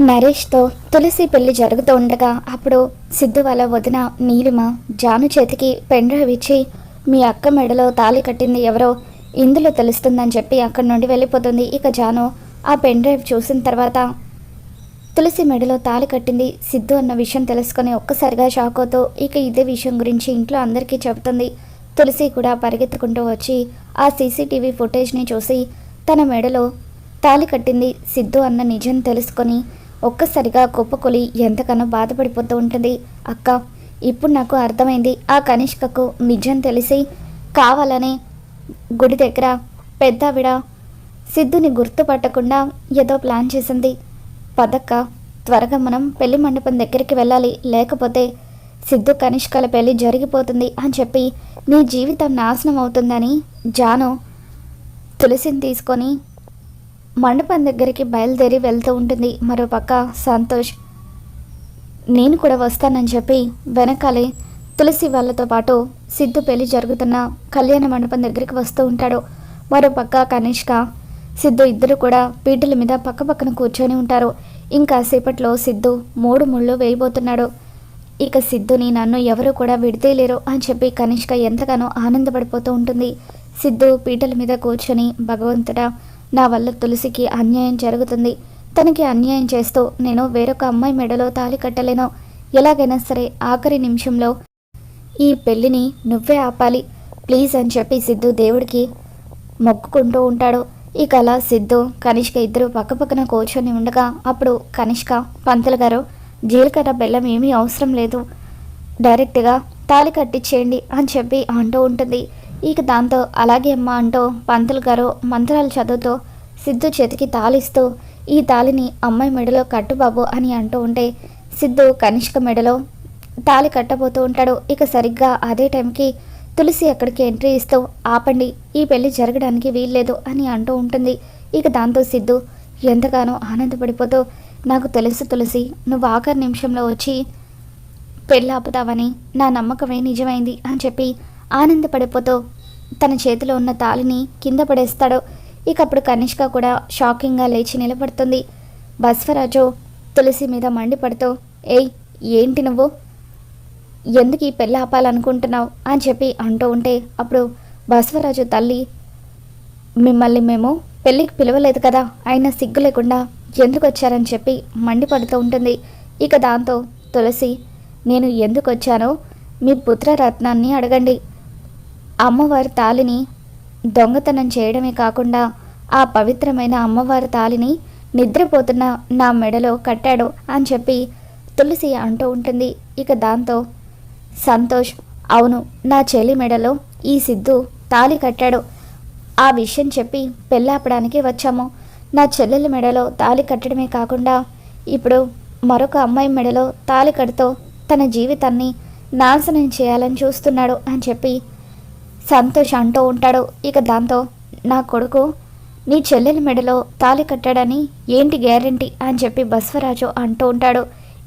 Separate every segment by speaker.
Speaker 1: నరేష్తో తులసి పెళ్ళి జరుగుతూ ఉండగా అప్పుడు సిద్ధు వాళ్ళ వదిన నీలిమ జాను చేతికి పెన్ డ్రైవ్ ఇచ్చి మీ అక్క మెడలో తాళి కట్టింది ఎవరో? ఇందులో తెలుస్తుందని చెప్పి అక్కడి నుండి వెళ్ళిపోతుంది ఇక జాను. ఆ పెన్ డ్రైవ్ చూసిన తర్వాత తులసి మెడలో తాళి కట్టింది సిద్ధు అన్న విషయం తెలుసుకొని ఒక్కసారిగా షాక్ అవుతూ ఇక ఇదే విషయం గురించి ఇంట్లో అందరికీ చెబుతుంది. తులసి కూడా పరిగెత్తుకుంటూ వచ్చి ఆ సీసీటీవీ ఫుటేజ్ని చూసి తన మెడలో తాళి కట్టింది సిద్ధు అన్న నిజం తెలుసుకొని ఒక్కసారిగా కుప్పకొలి ఎంతగానో బాధపడిపోతూ ఉంటుంది. అక్క ఇప్పుడు నాకు అర్థమైంది. ఆ కనిష్కకు నిజం తెలిసి కావాలని గుడి దగ్గర పెద్దావిడ సిద్ధుని గుర్తుపట్టకుండా ఏదో ప్లాన్ చేసింది. పదక్క త్వరగా మనం పెళ్ళి మండపం దగ్గరికి వెళ్ళాలి. లేకపోతే సిద్ధు కనిష్కల పెళ్ళి జరిగిపోతుంది అని చెప్పి నీ జీవితం నాశనం అవుతుందని జాను తులసిని తీసుకొని మండపం దగ్గరికి బయలుదేరి వెళ్తూ ఉంటుంది. మరోపక్క సంతోష్ నేను కూడా వస్తానని చెప్పి వెనకాలే తులసి వాళ్ళతో పాటు సిద్ధు పెళ్ళి జరుగుతున్న కళ్యాణ మండపం దగ్గరికి వస్తూ ఉంటాడు. మరోపక్క కనిష్క సిద్ధు ఇద్దరు కూడా పీటల మీద పక్కపక్కన కూర్చొని ఉంటారు. ఇంకా సేపట్లో సిద్ధు మూడు ముళ్ళు వేయబోతున్నాడు. ఇక సిద్ధుని నన్ను ఎవరు కూడా విడితేయలేరు అని చెప్పి కనిష్క ఎంతగానో ఆనందపడిపోతూ ఉంటుంది. సిద్ధు పీటల మీద కూర్చొని భగవంతుడా నా వల్ల తులసికి అన్యాయం జరుగుతుంది. తనకి అన్యాయం చేస్తూ నేను వేరొక అమ్మాయి మెడలో తాళి కట్టలేను. ఎలాగైనా సరే ఆఖరి నిమిషంలో ఈ పెళ్ళిని నువ్వే ఆపాలి. ప్లీజ్ అని చెప్పి సిద్ధు దేవుడికి మొక్కుకుంటూ ఉంటాడు. ఇక అలా సిద్ధు కనిష్క ఇద్దరు పక్కపక్కన కూర్చొని ఉండగా అప్పుడు కనిష్క పంతులు గారు జీలకర్ర బెల్లం ఏమీ అవసరం లేదు. డైరెక్ట్గా తాళి కట్టించేయండి అని చెప్పి అంటూ ఉంటుంది. ఇక దాంతో అలాగే అమ్మ అంటూ పంతులు గారు మంత్రాలు చదువుతూ సిద్ధు చేతికి తాళిస్తూ ఈ తాళిని అమ్మాయి మెడలో కట్టుబాబు అని అంటూ ఉంటే సిద్ధు కనిష్క మెడలో తాళి కట్టబోతూ ఉంటాడు. ఇక సరిగ్గా అదే టైంకి తులసి అక్కడికి ఎంట్రీ ఇస్తూ ఆపండి ఈ పెళ్ళి జరగడానికి వీల్లేదు అని అంటూ ఉంటుంది. ఇక దాంతో సిద్ధు ఎంతగానో ఆనందపడిపోతూ నాకు తెలుసు తులసి నువ్వు ఆఖరి నిమిషంలో వచ్చి పెళ్ళి ఆపుతావని నా నమ్మకమే నిజమైంది అని చెప్పి ఆనందపడిపోతూ తన చేతిలో ఉన్న తాళిని కింద పడేస్తాడు. ఇక అప్పుడు కనిష్క కూడా షాకింగ్గా లేచి నిలబడుతుంది. బస్వరాజు తులసి మీద మండిపడుతూ ఏయ్ ఏంటి నువ్వు? ఎందుకు ఈ పెళ్ళి ఆపాలనుకుంటున్నావు? అని చెప్పి అంటూ ఉంటే అప్పుడు బసవరాజు తల్లి మిమ్మల్ని మేము పెళ్ళికి పిలవలేదు కదా అయినా సిగ్గు లేకుండా ఎందుకు వచ్చారని చెప్పి మండిపడుతూ ఉంటుంది. ఇక దాంతో తులసి నేను ఎందుకు వచ్చానో మీ పుత్రరత్నాన్ని అడగండి. అమ్మవారి తాలిని దొంగతనం చేయడమే కాకుండా ఆ పవిత్రమైన అమ్మవారి తాలిని నిద్రపోతున్న నా మెడలో కట్టాడు అని చెప్పి తులసి అంటూ ఉంటుంది. ఇక దాంతో సంతోష్ అవును నా చెల్లి మెడలో ఈ సిద్ధు తాలి కట్టాడు. ఆ విషయం చెప్పి పెళ్ళాపడానికి వచ్చాము. నా చెల్లెల మెడలో తాలి కట్టడమే కాకుండా ఇప్పుడు మరొక అమ్మాయి మెడలో తాలి కడుతూ తన జీవితాన్ని నాశనం చేయాలని చూస్తున్నాడు అని చెప్పి సంతోష్ అంటూ ఉంటాడు. ఇక దాంతో నా కొడుకు నీ చెల్లెల మెడలో తాలి కట్టాడని ఏంటి గ్యారంటీ అని చెప్పి బస్వరాజు అంటూ ఉంటాడు.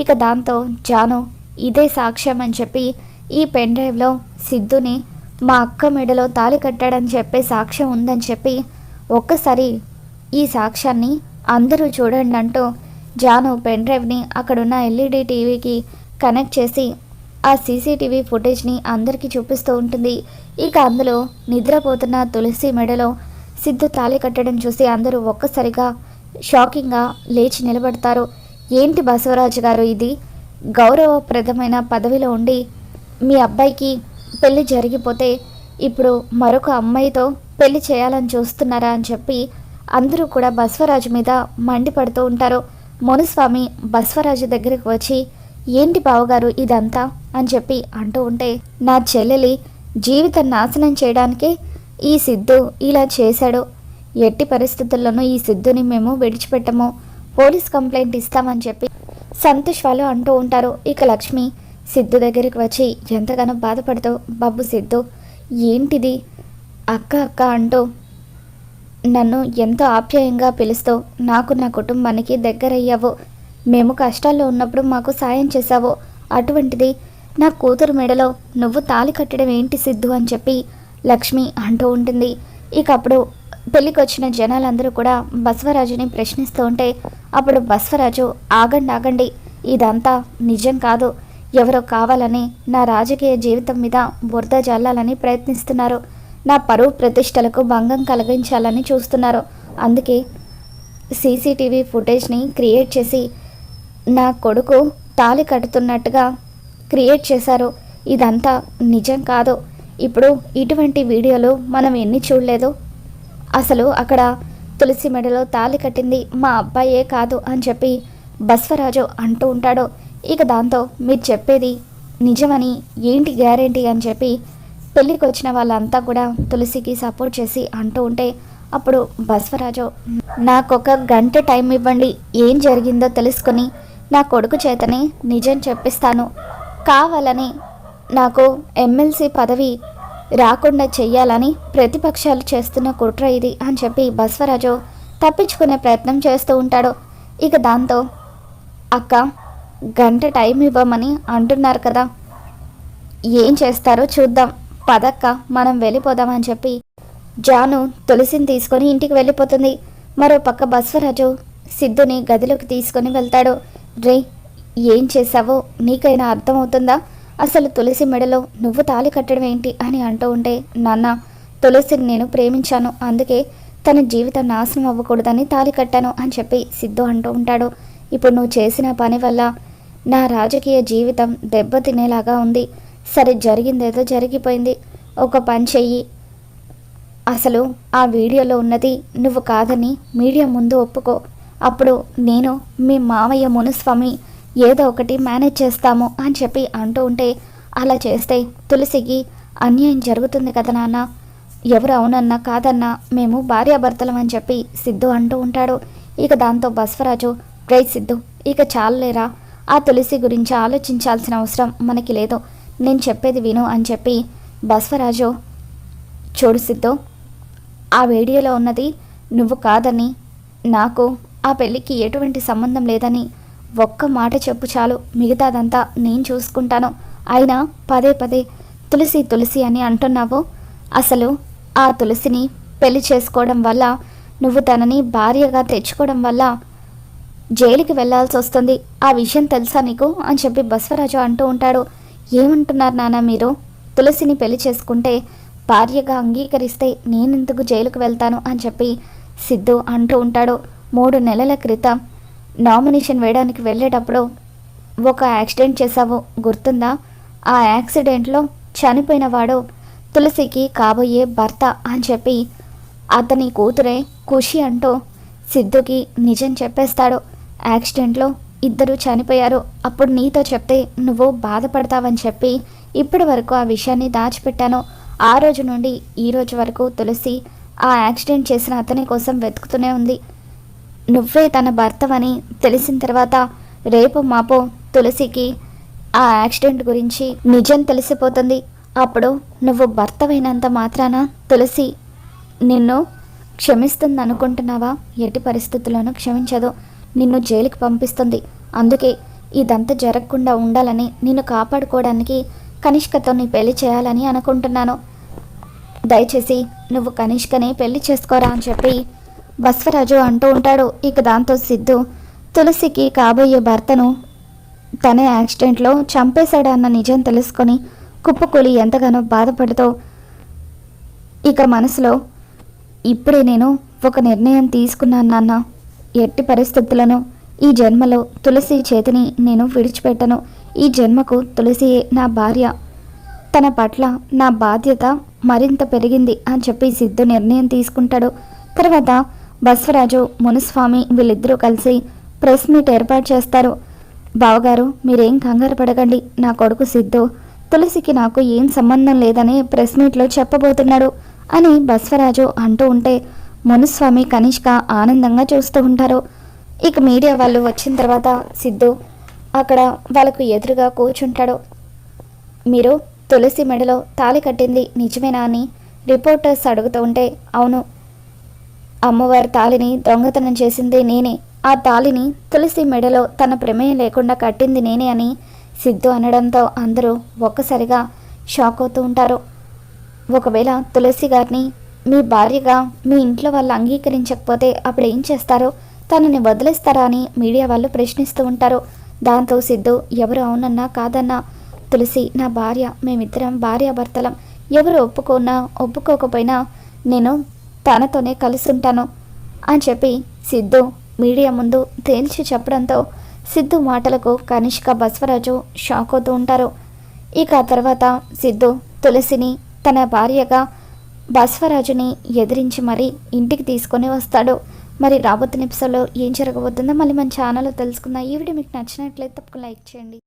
Speaker 1: ఇక దాంతో జాను ఇదే సాక్ష్యం అని చెప్పి ఈ పెన్ డ్రైవ్లో సిద్ధుని మా అక్క మెడలో తాలి కట్టాడని చెప్పే సాక్ష్యం ఉందని చెప్పి ఒక్కసారి ఈ సాక్ష్యాన్ని అందరూ చూడండి అంటూ జాను పెన్ డ్రైవ్ని అక్కడున్న ఎల్ఈడి టీవీకి కనెక్ట్ చేసి ఆ సీసీటీవీ ఫుటేజ్ని అందరికీ చూపిస్తూ ఉంటుంది. ఇక అందులో నిద్రపోతున్న తులసి మెడలో సిద్ధు తాళి కట్టడం చూసి అందరూ ఒక్కసారిగా షాకింగ్గా లేచి నిలబడతారు. ఏంటి బసవరాజు గారు ఇది? గౌరవప్రదమైన పదవిలో ఉండి మీ అబ్బాయికి పెళ్ళి జరిగిపోతే ఇప్పుడు మరొక అమ్మాయితో పెళ్ళి చేయాలని చూస్తున్నారా? అని చెప్పి అందరూ కూడా బసవరాజు మీద మండిపడుతూ ఉంటారు. మునుస్వామి బసవరాజు దగ్గరికి వచ్చి ఏంటి బావగారు ఇదంతా? అని చెప్పి అంటూ ఉంటే నా చెల్లెలి జీవితం నాశనం చేయడానికే ఈ సిద్ధు ఇలా చేశాడు. ఎట్టి పరిస్థితుల్లోనూ ఈ సిద్ధుని మేము విడిచిపెట్టము. పోలీస్ కంప్లైంట్ ఇస్తామని చెప్పి సంతోష్ వాళ్ళు అంటూ ఉంటారు. ఇక లక్ష్మి సిద్ధు దగ్గరికి వచ్చి ఎంతగానో బాధపడుతూ బాబు సిద్ధు ఏంటిది? అక్క అక్క అంటూ నన్ను ఎంతో ఆప్యాయంగా పిలుస్తూ నాకు నా కుటుంబానికి దగ్గరయ్యావు. మేము కష్టాల్లో ఉన్నప్పుడు మాకు సాయం చేశావు. అటువంటిది నా కూతురు మెడలో నువ్వు తాళి కట్టడం ఏంటి సిద్ధు అని చెప్పి లక్ష్మి అంటూ ఉంటుంది. ఇక అప్పుడు పెళ్ళికి జనాలందరూ కూడా బసవరాజుని ప్రశ్నిస్తూ ఉంటే అప్పుడు బసవరాజు ఆగండి ఆగండి ఇదంతా నిజం కాదు. ఎవరో కావాలని నా రాజకీయ జీవితం మీద బురద జల్లాలని ప్రయత్నిస్తున్నారు. నా పరువు ప్రతిష్టలకు భంగం కలిగించాలని చూస్తున్నారు. అందుకే సీసీటీవీ ఫుటేజ్ని క్రియేట్ చేసి నా కొడుకు తాళి కడుతున్నట్టుగా క్రియేట్ చేశారు ఇదంతా నిజం కాదు? ఇప్పుడు ఇటువంటి వీడియోలు మనం ఎన్ని చూడలేదు? అసలు అక్కడ తులసి మెడలో తాళి కట్టింది మా అబ్బాయే కాదు అని చెప్పి బస్వరాజు అంటూ ఉంటాడు. ఇక దాంతో మీరు చెప్పేది నిజమని ఏంటి గ్యారెంటీ అని చెప్పి పెళ్ళికి వచ్చిన వాళ్ళంతా కూడా తులసికి సపోర్ట్ చేసి అంటూ ఉంటే అప్పుడు బస్వరాజు నాకొక గంట టైం ఇవ్వండి ఏం జరిగిందో తెలుసుకొని నా కొడుకు చేతనే నిజం చెప్పిస్తాను. కావాలని నాకు ఎమ్మెల్సీ పదవి రాకుండా చెయ్యాలని ప్రతిపక్షాలు చేస్తున్న కుట్ర ఇది అని చెప్పి బస్వరాజు తప్పించుకునే ప్రయత్నం చేస్తూ ఉంటాడు. ఇక దాంతో అక్క గంట టైం ఇవ్వమని అంటున్నారు కదా. ఏం చేస్తారో చూద్దాం. పదక్క మనం వెళ్ళిపోదామని చెప్పి జాను తులసిని తీసుకొని ఇంటికి వెళ్ళిపోతుంది. మరో పక్క బస్వరాజు సిద్ధుని గదిలోకి తీసుకొని వెళ్తాడు. రే ఏం చేశావో నీకైనా అర్థమవుతుందా? అసలు తులసి మెడలో నువ్వు తాళి కట్టడం ఏంటి అని అంటూ ఉంటే నాన్న తులసిని నేను ప్రేమించాను అందుకే తన జీవితం నాశనం అవ్వకూడదని తాళి కట్టాను అని చెప్పి సిద్ధు అంటూ ఉంటాడు. ఇప్పుడు నువ్వు చేసిన పని వల్ల నా రాజకీయ జీవితం దెబ్బతినేలాగా ఉంది. సరే జరిగిందేదో జరిగిపోయింది. ఒక పని చెయ్యి. అసలు ఆ వీడియోలో ఉన్నది నువ్వు కాదని మీడియా ముందు ఒప్పుకో. అప్పుడు నేను మీ మామయ్య మునుస్వామి ఏదో ఒకటి మేనేజ్ చేస్తాము అని చెప్పి అంటూ ఉంటే అలా చేస్తే తులసికి అన్యాయం జరుగుతుంది కదా నాన్న? ఎవరు అవునన్నా కాదన్నా మేము భార్యాభర్తలం అని చెప్పి సిద్ధు అంటూ ఉంటాడు. ఇక దాంతో బస్వరాజు రే సిద్ధు ఇక చాలలేరా? ఆ తులసి గురించి ఆలోచించాల్సిన అవసరం మనకి లేదు. నేను చెప్పేది విను అని చెప్పి బస్వరాజు చూడు సిద్ధు ఆ వీడియోలో ఉన్నది నువ్వు కాదని నాకు ఆ పెళ్ళికి ఎటువంటి సంబంధం లేదని ఒక్క మాట చెప్పు చాలు. మిగతాదంతా నేను చూసుకుంటాను. అయినా పదే పదే తులసి తులసి అని అంటున్నావు. అసలు ఆ తులసిని పెళ్ళి చేసుకోవడం వల్ల నువ్వు తనని భార్యగా తెచ్చుకోవడం వల్ల జైలుకి వెళ్ళాల్సి వస్తుంది. ఆ విషయం తెలుసా నీకు? అని చెప్పి బసవరాజు అంటూ ఉంటాడు. ఏమంటున్నారు నాన్న మీరు? తులసిని పెళ్ళి చేసుకుంటే భార్యగా అంగీకరిస్తే నేనెందుకు జైలుకు వెళ్తాను? అని చెప్పి సిద్ధు అంటూ ఉంటాడు. మూడు నెలల క్రితం నామినేషన్ వేయడానికి వెళ్ళేటప్పుడు ఒక యాక్సిడెంట్ చేశావు గుర్తుందా? ఆ యాక్సిడెంట్లో చనిపోయిన వాడు తులసికి కాబోయే భర్త అని చెప్పి అతని కూతురే ఖుషి అంటూ సిద్ధుకి నిజం చెప్పేస్తాడు. యాక్సిడెంట్లో ఇద్దరు చనిపోయారు. అప్పుడు నీతో చెప్తే నువ్వు బాధపడతావని చెప్పి ఇప్పటి వరకు ఆ విషయాన్ని దాచిపెట్టాను. ఆ రోజు నుండి ఈ రోజు వరకు తులసి ఆ యాక్సిడెంట్ చేసిన అతని కోసం వెతుకుతూనే ఉంది. నువ్వే తన భర్తవని తెలిసిన తర్వాత రేపు మాపో తులసికి ఆ యాక్సిడెంట్ గురించి నిజం తెలిసిపోతుంది. అప్పుడు నువ్వు భర్తవైనంత మాత్రాన తులసి నిన్ను క్షమిస్తుంది అనుకుంటున్నావా ఎట్టి పరిస్థితుల్లోనూ క్షమించదు. నిన్ను జైలుకి పంపిస్తుంది. అందుకే ఇదంతా జరగకుండా ఉండాలని నిన్ను కాపాడుకోవడానికి కనిష్కతో నీ పెళ్ళి చేయాలని అనుకుంటున్నాను. దయచేసి నువ్వు కనిష్కని పెళ్ళి చేసుకోరా అని చెప్పి బస్వరాజు అంటూ ఉంటాడు. ఇక దాంతో సిద్ధు తులసికి కాబోయే భర్తను తన యాక్సిడెంట్లో చంపేశాడన్న నిజం తెలుసుకొని కుప్పకూలి ఎంతగానో బాధపడుతూ ఇక మనసులో ఇప్పుడే నేను ఒక నిర్ణయం తీసుకున్నాను నాన్న. ఎట్టి పరిస్థితులను ఈ జన్మలో తులసి చేతిని నేను విడిచిపెట్టను. ఈ జన్మకు తులసియే నా భార్య. తన పట్ల నా బాధ్యత మరింత పెరిగింది అని చెప్పి సిద్ధు నిర్ణయం తీసుకుంటాడు. తర్వాత బస్వరాజు మునుస్వామి వీళ్ళిద్దరూ కలిసి ప్రెస్ మీట్ ఏర్పాటు చేస్తారు. బావగారు మీరేం కంగారు పడకండి. నా కొడుకు సిద్ధు తులసికి నాకు ఏం సంబంధం లేదని ప్రెస్ మీట్లో చెప్పబోతున్నాడు అని బస్వరాజు అంటూ ఉంటే మునుస్వామి కనిష్క ఆనందంగా చూస్తూ ఉంటారు. ఇక మీడియా వాళ్ళు వచ్చిన తర్వాత సిద్ధు అక్కడ వాళ్ళకు ఎదురుగా కూర్చుంటాడు. మీరు తులసి మెడలో తాళి కట్టింది నిజమేనా అని రిపోర్టర్స్ అడుగుతూ ఉంటే అవును అమ్మవారి తాళిని దొంగతనం చేసింది నేనే. ఆ తాళిని తులసి మెడలో తన ప్రమేయం లేకుండా కట్టింది నేనే అని సిద్ధు అనడంతో అందరూ ఒక్కసారిగా షాక్ అవుతూ ఉంటారు. ఒకవేళ తులసి గారిని మీ భార్యగా మీ ఇంట్లో వాళ్ళు అంగీకరించకపోతే అప్పుడు ఏం చేస్తారో? తనని వదిలేస్తారా అని మీడియా వాళ్ళు ప్రశ్నిస్తూ ఉంటారు. దాంతో సిద్ధు ఎవరు అవునన్నా కాదన్నా తులసి నా భార్య మేమిద్దరం భార్యాభర్తలం. ఎవరు ఒప్పుకున్నా ఒప్పుకోకపోయినా నేను తనతోనే కలుసుంటాను అని చెప్పి సిద్ధు మీడియా ముందు తేల్చి చెప్పడంతో సిద్ధు మాటలకు కనిష్క బస్వరాజు షాక్ అవుతూ ఉంటారు. ఇక ఆ తర్వాత సిద్ధు తులసిని తన భార్యగా బస్వరాజుని ఎదిరించి మరీ ఇంటికి తీసుకొని వస్తాడు. మరి రాబోతున్న ఎపిసోడ్లో ఏం జరగబోతుందో మళ్ళీ మన ఛానల్లో తెలుసుకుందాం. ఈ వీడియో మీకు నచ్చినట్లయితే తప్పకుండా లైక్ చేయండి.